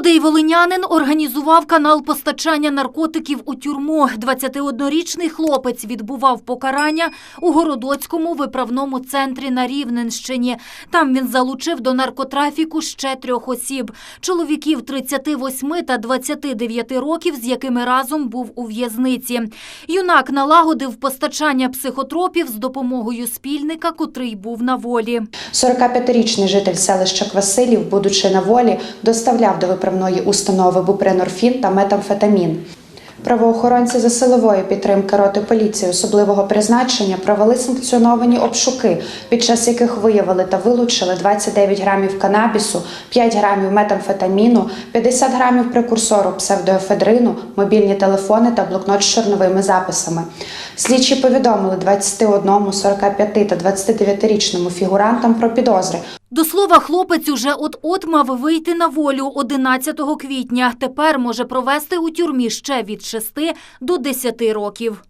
Молодий волинянин організував канал постачання наркотиків у тюрму. 21-річний хлопець відбував покарання у Городоцькому виправному центрі на Рівненщині. Там він залучив до наркотрафіку ще трьох осіб. Чоловіків 38 та 29 років, з якими разом був у в'язниці. Юнак налагодив постачання психотропів з допомогою спільника, котрий був на волі. 45-річний житель селища Квасилів, будучи на волі, доставляв до виправної установи бупринорфін та метамфетамін. Правоохоронці за силової підтримки роти поліції особливого призначення провели санкціоновані обшуки, під час яких виявили та вилучили 29 грамів канабісу, 5 грамів метамфетаміну, 50 грамів прекурсору псевдоефедрину, мобільні телефони та блокнот з чорновими записами. Слідчі повідомили 21, 45 та 29-річному фігурантам про підозри, До слова, хлопець уже от-от мав вийти на волю 11 квітня. Тепер може провести у тюрмі ще від 6 до 10 років.